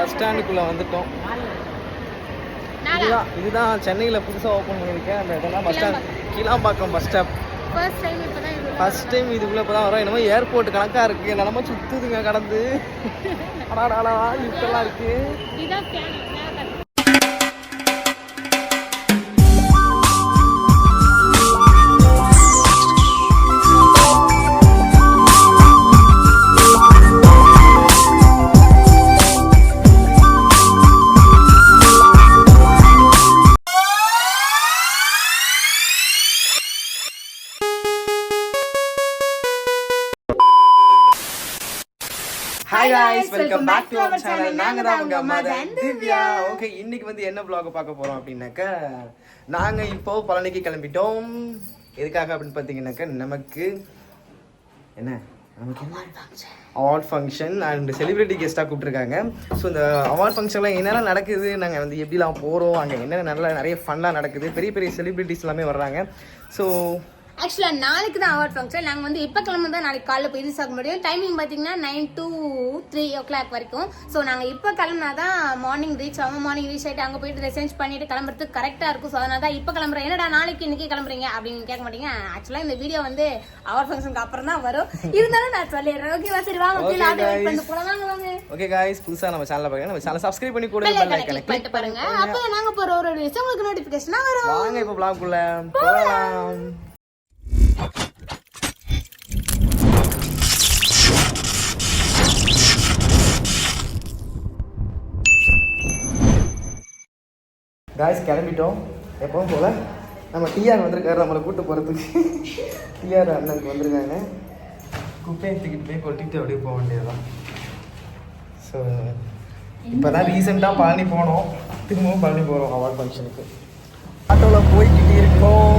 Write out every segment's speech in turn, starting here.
Bus ஸ்டாண்டுக்குள்ளே வந்துட்டோம். இதுதான் இதுதான் சென்னையில் புதுசாக ஓப்பன் பண்ணியிருக்கேன். அந்த இதெல்லாம் bus stand Kilambakkam bus stop. First time இதுக்குள்ளே இப்போ தான் வரோம். என்னமோ ஏர்போர்ட் கணக்காக இருக்குது நிலம சுற்றுதுங்க கடந்து. அடாடாடா லிஃப்டெல்லாம் இருக்குது guys welcome back to our channel. நாங்க தான் உங்க மதன் திவ்யா. ஓகே இன்னைக்கு வந்து என்ன vlog பார்க்க போறோம் அப்படின்னாக்க நாங்க இப்போ பழனிக்கு கிளம்பிட்டோம். எதுக்காக அப்படின்னு பார்த்தீங்கன்னாக்க நமக்கு என்ன? நமக்கு என்ன? அவார்ட் ஃபங்க்ஷன் அண்ட் செலிபிரிட்டி கெஸ்ட்டாக கூப்பிட்ருக்காங்க ஸோ இந்த அவார்ட் ஃபங்க்ஷன்லாம் என்னென்ன நடக்குது நாங்கள் வந்து எப்படிலாம் போகிறோம் அங்கே என்னென்ன நல்ல நிறைய ஃபன்னாக நடக்குது பெரிய பெரிய செலிபிரிட்டிஸ் எல்லாமே வர்றாங்க. ஸோ ஆக்சுவலாக நாளைக்கு தான் அவார்ட் ஃபங்க்ஷன் நாங்கள் வந்து இப்போ கிளம்பி தான் நாளைக்கு காலைல போய் ரீச் ஆக முடியும். டைமிங் பார்த்தீங்கன்னா nine to three o'clock வரைக்கும். ஸோ நாங்கள் இப்போ கிளம்புனா தான் மார்னிங் ரீச் ஆகும். மார்னிங் ரீச் ஆகிட்டு அங்கே போயிட்டு ரெசேஞ்ச் பண்ணிட்டு கிளம்புறதுக்கு கரெக்டாக இருக்கும். ஸோ அதனால தான் இப்போ கிளம்புறேன். என்னடா நாளைக்கு இன்னைக்கு கிளம்புறீங்க அப்படின்னு கேட்க மாட்டீங்க. ஆக்சுவலாக இந்த வீடியோ வந்து அவார்ட் ஃபங்க்ஷனுக்கு அப்புறம் தான் வரும். இருந்தாலும் நான் சொல்லிடுறேன். ஓகேவா சரி வாங்க கீழே ஆட்டோ. வெயிட் வாங்க வாங்க. ஓகே காய்ஸ் புதுசாக நம்ம சேனலில் பார்க்க நம்ம சேனல் சப்ஸ்கிரைப் பண்ணி கூட பெல் ஐக்கானை கிளிக் பாருங்க. அப்போ நாங்கள் போகிற ஒரு விஷயம் உங்களுக்கு நோட்டிஃபிகேஷனாக வரும். வாங்க இப்போ பிளாக்குள்ள போகலாம் காய்ஸ் கிளம்பிட்டோம். எப்பவும் போல நம்ம டிஆர் வந்திருக்காரு நம்மளை கூட்டு போகிறதுக்கு டிஆர் அண்ணனுக்கு வந்திருக்காங்க. குப்பையை தூக்கிட்டு போய் கொட்டிட்டு அப்படியே போக வேண்டியதுதான். ஸோ இப்போ தான் ரீசெண்டாக பழனி போனோம். திரும்பவும் பழனி போகிறோம் அவார்ட் ஃபங்க்ஷனுக்கு. ஆட்டோவில் போய்கிட்டு இருக்கோம்.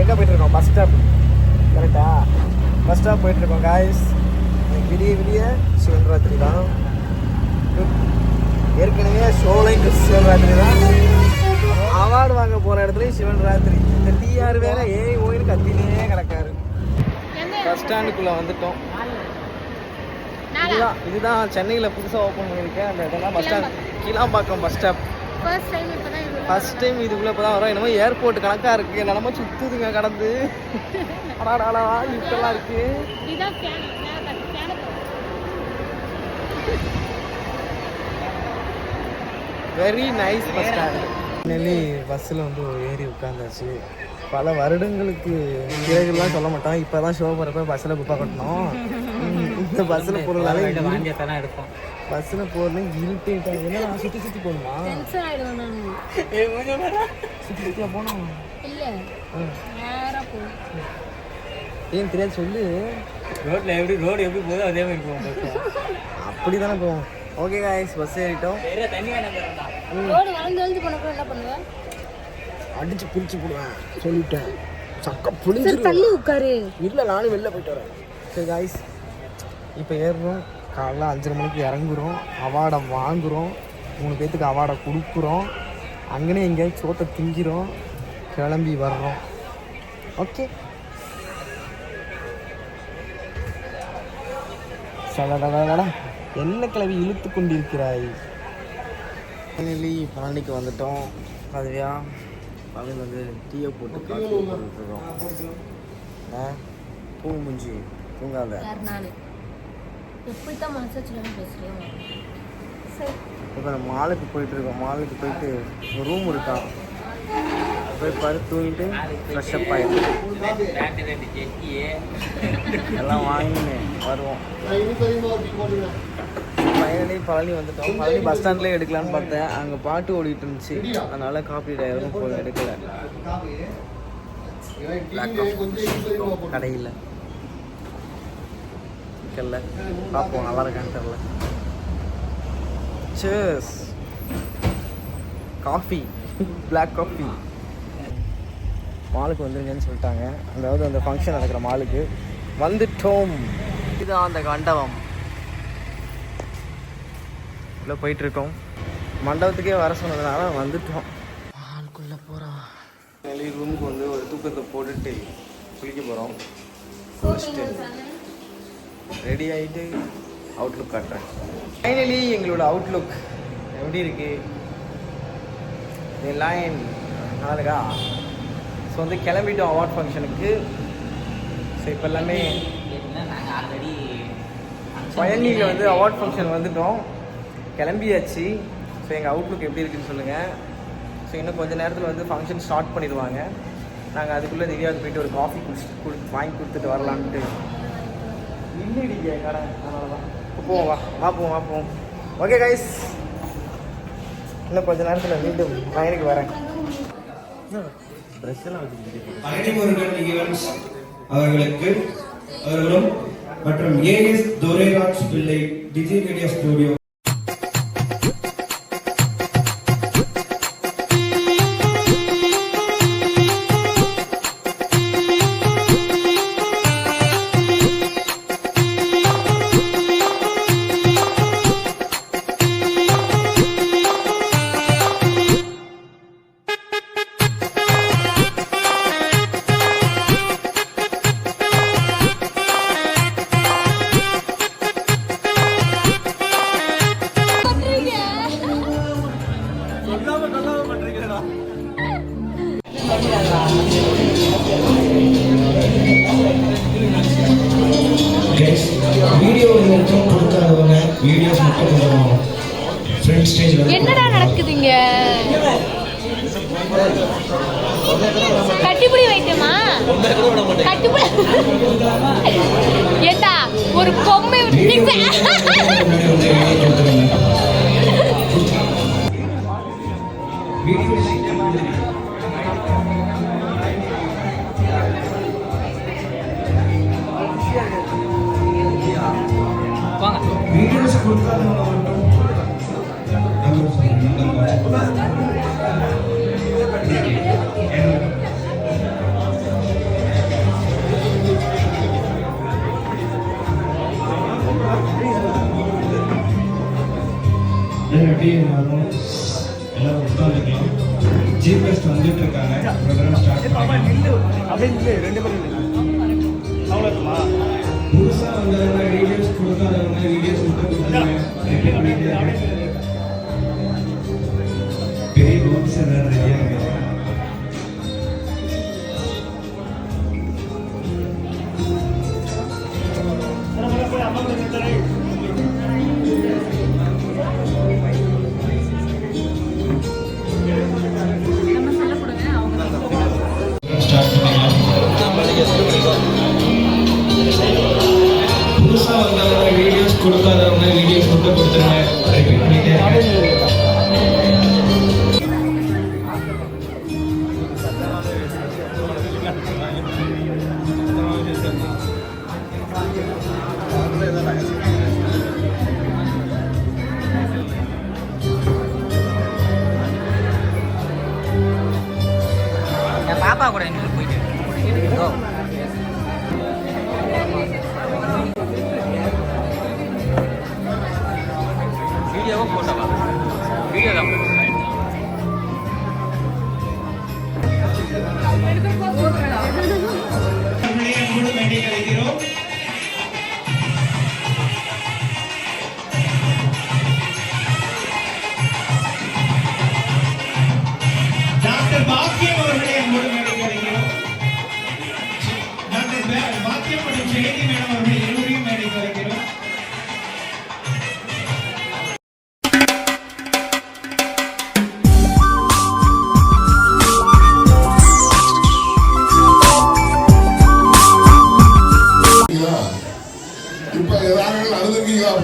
எங்கே போயிட்டு இருக்கோம் பஸ் ஸ்டாப் கரெக்டா பஸ் ஸ்டாப் போயிட்டு இருக்கோம் காய்ஸ் விடிய விடிய சிவன்ராத்திரி தான் ஏற்கனவே ஷோலைக்கு சிவன்ராத்திரி தான். அவார்டு வாங்க போகிற இடத்துலயும் சிவன் ராத்திரி. இந்த டிஆர் வேற ஏய் ஓயின்னு கத்தினே கிடக்காரு. பஸ் ஸ்டாண்டுக்குள்ளே வந்துட்டோம். இதுதான் இதுதான் சென்னையில் புதுசாக ஓப்பன் பண்ணியிருக்கேன். அந்த இதெல்லாம் bus stand Kilambakkam bus stop first time இதுக்குள்ளே இப்போ தான் வரோம். என்னமோ ஏர்போர்ட் கணக்காக இருக்குது நிலம சுற்றுதுங்க கடந்து. அடாடாடா லிஃப்டெல்லாம் இருக்குது வெரி நைஸ் பஸ் ஸ்டாண்ட் பஸ்ஸில் வந்து ஏறி உட்காந்தாச்சு பல வருடங்களுக்கு பிறகுலாம் சொல்ல மாட்டோம். இப்போ தான் ஷோ போகிறப்ப பஸ்ஸில் குப்பை கட்டணும் இந்த பஸ்ஸில் போகிறதால வாங்கியத்தான் எடுப்போம். பஸ்ஸில் போகிறதுல இரிட்டேட்டாக என்ன சுற்றி சுற்றி போகணுமா? நான். சுற்றி சுற்றியா போனோம் ஏன் தெரியாது சொல்லு. ரோட்ல எப்படி ரோடு எப்படி போதோ அதே மாதிரி போவோம் பஸ் அப்படி தானே போவோம். ஓகே காய்ஸ் பஸ் ஏறிட்டோம். அடிச்சு பிரிச்சு போடுவேன். சொல்லிட்டேன். சக்க சரி புளிஞ்சிரு தள்ளி உட்காரு. இல்லை நானும் வெளில போயிட்டு வரேன். சரி காய்ஸ் இப்போ ஏறுறோம். காலைல அஞ்சரை மணிக்கு இறங்குறோம். அவார்டை வாங்குகிறோம் மூணு பேர்த்துக்கு அவார்டை கொடுக்குறோம். அங்கனே எங்கேயாச்சும் சோத்தை திங்கிறோம். கிளம்பி வர்றோம். ஓகே சடடடடடா என்ன கிளவி இழுத்து கொண்டிருக்கிறாய்? ஃபைனலி பழனிக்கு வந்துட்டோம். அதுவியா பழனி வந்து டீயை போட்டு காஃபி போட்டுருக்கோம் ஆ தூங்கு முஞ்சி தூங்காத. யார் நானு? எப்படித்தான் மனசாச்சுல பேசுறேன். சரி. இப்போ நம்ம மாலுக்கு போயிட்டு இருக்கோம். மாலுக்கு போயிட்டு ஒரு ரூம் இருக்கான் போய் பாரு தூங்கிட்டு ஃப்ரெஷ்அப் ஆகிட்டு எல்லாம் வாங்கின்னு வருவோம். ஃபைனலி பழனி வந்துட்டோம். பழனி பஸ் ஸ்டாண்ட்லேயே எடுக்கலான்னு பார்த்தேன். அங்கே பாட்டு ஓடிட்டு இருந்துச்சு. அதனால காப்பி டயரும் போய் எடுக்கல. கடையில். இருக்கல பார்ப்போம் நல்லா இருக்கான்னு தெரில Cheers. காஃபி பிளாக் காஃபி மாலுக்கு வந்துருங்கன்னு சொல்லிட்டாங்க. அதாவது அந்த ஃபங்க்ஷன் நடக்கிற மாலுக்கு. வந்துட்டோம். இதுதான் அந்த மண்டபம் உள்ள போயிட்டு இருக்கோம் மண்டபத்துக்கே வர சொன்னதுனால வந்துட்டோம். மாலுக்குள்ள போகிறோம் வெளியே ரூமுக்கு வந்து ஒரு தூக்கத்தை போட்டுட்டு குளிக்க போகிறோம் குளிச்சுட்டு ரெடி ஆகிட்டு அவுட்லுக் காட்டுறேன். ஃபைனலி எங்களோட அவுட்லுக் எப்படி இருக்கு? லைன் நாளுக்கா ஸோ வந்து கிளம்பிட்டோம் அவார்ட் ஃபங்க்ஷனுக்கு ஸோ இப்போ எல்லாமே பயணியில் வந்து அவார்ட் ஃபங்க்ஷன் வந்துட்டோம். கிளம்பியாச்சு. ஸோ எங்கள் அவுட்லுக் எப்படி இருக்குன்னு சொல்லுங்கள் ஸோ இன்னும் கொஞ்ச நேரத்தில் வந்து ஃபங்க்ஷன் ஸ்டார்ட் பண்ணிடுவாங்க. நாங்கள் அதுக்குள்ளே திவ்யாவுக்கு போயிட்டு ஒரு காஃபி குடிச்சிட்டு குடி வாங்கி கொடுத்துட்டு வரலான்ட்டு இல்லைடிங்க கடை அதனால தான். இப்போ போவோம் வா வா போவோம் வா போவோம் ஓகே கைஸ் இன்னும் கொஞ்ச நேரத்தில் மீண்டும் பயணிக்கு வரேன். பழனிமுருகன் அவர்களுக்கு அவர்களும் மற்றும் ஏஎஸ் துரைராஜ் பிள்ளை டிஜி மீடியா ஸ்டுடியோ. புதுசாக வந்தவங்க வீடியோஸ் கொடுக்காதவங்க வீடியோஸ் மட்டும் கொடுக்காதவங்க வீடியோஸ் மட்டும் கொடுத்துருங்க. 먹고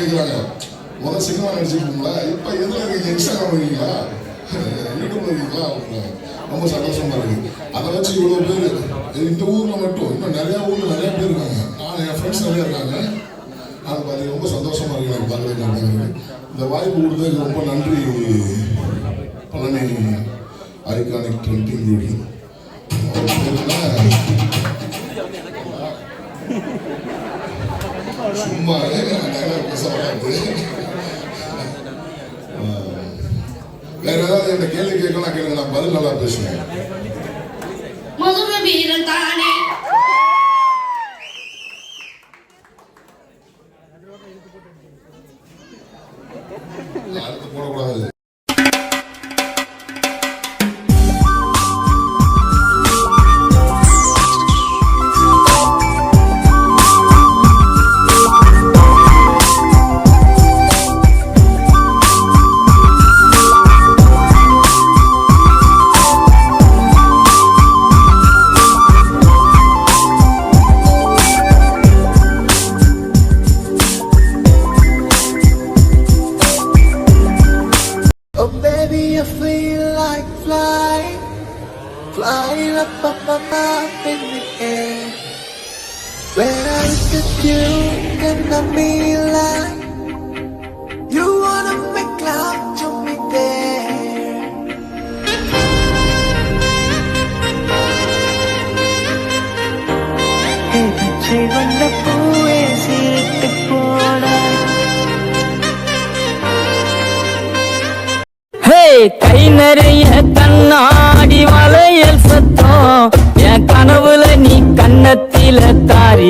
கேட்குறாங்க அப்படின்னு முதல் சினிமா நடிச்சிருக்கீங்களா? இப்ப எதுல இருக்கீங்க? இன்ஸ்டாகிராம் இருக்கீங்களா? யூடியூப் இருக்கீங்களா? அப்படின்னு ரொம்ப சந்தோஷமா இருக்கு. அதை வச்சு இவ்வளவு பேர் இந்த ஊர்ல மட்டும் இன்னும் நிறைய ஊர்ல நிறைய பேர் இருக்காங்க. நான் என் ஃப்ரெண்ட்ஸ் நிறைய இருக்காங்க. அது பார்த்து ரொம்ப சந்தோஷமா இருக்கு எனக்கு பார்க்கறது இந்த வாய்ப்பு கொடுத்ததுக்கு ரொம்ப நன்றி. பழனி ஐகானிக் ட்ரெண்டிங் ஜோடி சும்மா பேச வராது. வேற ஏதாவது என்ன கேள்வி கேட்கலாம் கேளுங்க நான் பதில் நல்லா பேசுவேன் மதுர வீரன் தானே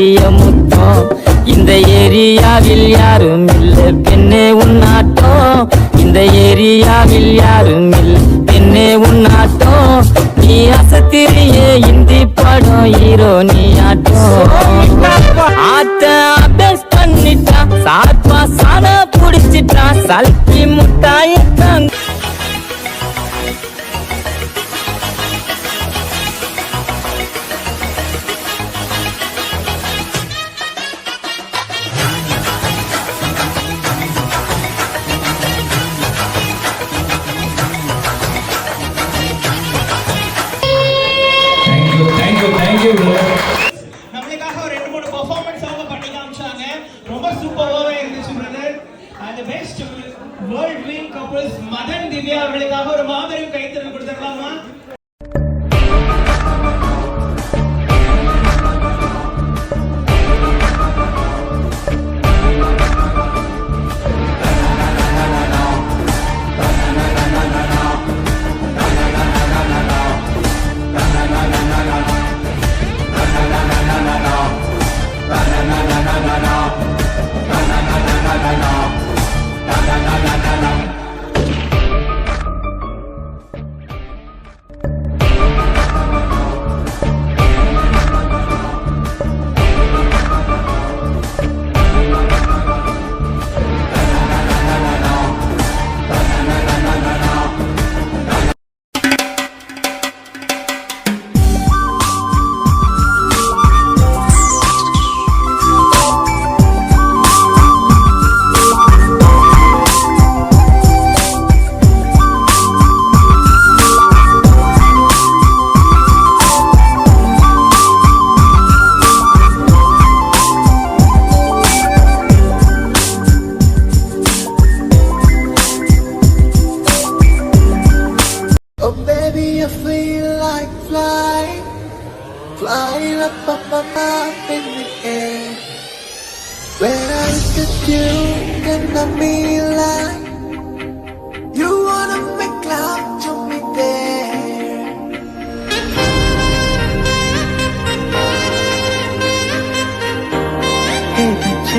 பெரிய முத்தம். இந்த ஏரியாவில் யாரும் இல்லை பெண்ணே உன்னாட்டம் இந்த ஏரியாவில் யாரும் இல்லை பெண்ணே உன்னாட்டம் நீ அசத்திரியே இந்தி படம் ஹீரோ நீ ஆட்டம். ஆட்ட அபேஸ் பண்ணிட்டான் சார்பா சாண புடிச்சிட்டான் சல்கி முட்டாயிட்டான் சூப்பராகவே இருந்துச்சு பிரதர் அந்த best world dream couples Madan Divya அவர்களுக்காக ஒரு மாபெரும் கைத்தறல் கொடுத்துடலாமா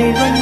Hay bao nhiêu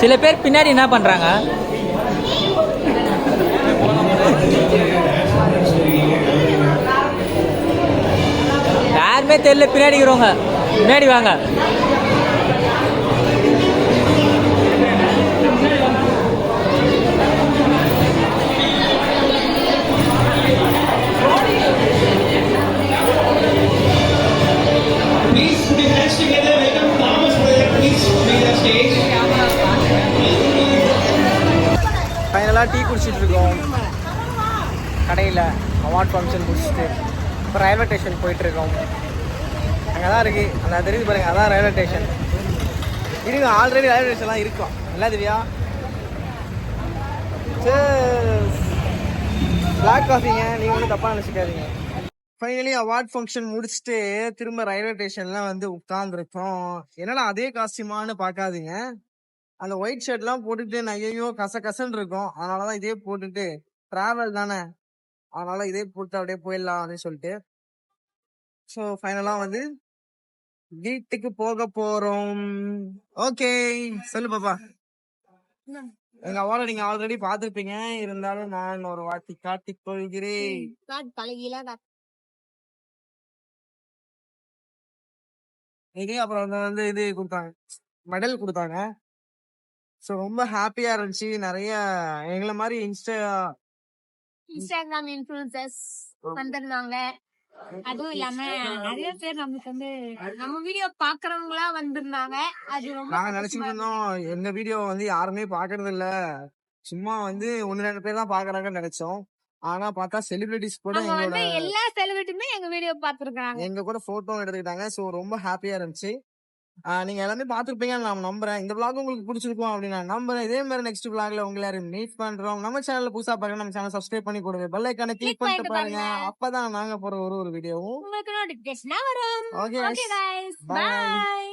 சில பேர் பின்னாடி என்ன பண்றாங்க? யாருமே தெரியல பின்னாடி இருக்கிறவங்க. பின்னாடி வாங்க. எல்லாம் டீ குடிச்சிட்டு இருக்கோம் கடையில் அவார்ட் ஃபங்க்ஷன் முடிச்சுட்டு இப்போ ரயில்வே ஸ்டேஷன் போயிட்டுருக்கோம் அங்கே தான் இருக்குது அந்த தெரியுது பாருங்க அதான் ரயில்வே ஸ்டேஷன் இருங்க ஆல்ரெடி ரயில்வே ஸ்டேஷன்லாம் இருக்கும் நல்லா தெரியா பிளாக் காஃபிங்க நீங்கள் ஒன்றும் தப்பாக நினச்சிக்காதீங்க. ஃபைனலி அவார்ட் ஃபங்க்ஷன் முடிச்சுட்டு திரும்ப ரயில்வே ஸ்டேஷன்லாம் வந்து உட்கார்ந்துருக்கோம். என்னடா அதே காஸ்டியூமான்னு பார்க்காதீங்க. அந்த ஒயிட் ஷர்ட்லாம் போட்டுட்டு நான் ஐயோ கச கசன்னு இருக்கும். அதனால தான் இதே போட்டுட்டு டிராவல் தானே. அதனால இதே போட்டு அப்படியே போயிடலாம் அப்படின்னு சொல்லிட்டு. ஸோ ஃபைனலாக வந்து வீட்டுக்கு போக போறோம். ஓகே சொல்லு பாப்பா. எங்க அவார்டை நீங்க ஆல்ரெடி பார்த்திருப்பீங்க. இருந்தாலும் நான் ஒரு வாட்டி காட்டிக் கொள்கிறேன். இது அப்புறம் வந்து இது கொடுத்தாங்க. மெடல் கொடுத்தாங்க. ஸோ ரொம்ப ஹாப்பியா இருந்துச்சு. நிறைய எங்களை மாதிரி இன்ஸ்டா இன்ஸ்டாகிராம் இன்ஃபுளுசர்ஸ் வந்திருந்தாங்க. அதுவும் இல்லாம நிறைய பேர் நமக்கு வந்து நம்ம வீடியோ பாக்குறவங்களா வந்திருந்தாங்க. அது ரொம்ப நாங்க நினைச்சிட்டு இருந்தோம் எங்க வீடியோ வந்து யாருமே பாக்குறது இல்ல சும்மா வந்து ஒன்னு ரெண்டு பேர் தான் பாக்குறாங்கன்னு நினைச்சோம். ஆனா பார்த்தா செலிபிரிட்டிஸ் கூட எங்களோட எல்லா செலிபிரிட்டியுமே எங்க வீடியோ பாத்துருக்காங்க எங்க கூட போட்டோ எடுத்துக்கிட்டாங்க. ஸோ ரொம்ப ஹாப்பியா இருந்துச்சு. நீங்க எல்லாமே பார்த்துருப்பீங்கன்னு நான் நம்புறேன். இந்த விளாக் உங்களுக்கு பிடிச்சிருக்கும் அப்படின்னு நான் நம்புறேன். இதே மாதிரி நெக்ஸ்ட் விளாக்ல உங்களை யாரும் மீட் பண்றோம். நம்ம சேனல்ல புதுசா பாருங்க நம்ம சேனல் சப்ஸ்கிரைப் பண்ணி கொடுங்க பெல் ஐக்கான கிளிக் பண்ணிட்டு பாருங்க. அப்பதான் நாங்க போற ஒரு ஒரு வீடியோவும் ஓகே பாய்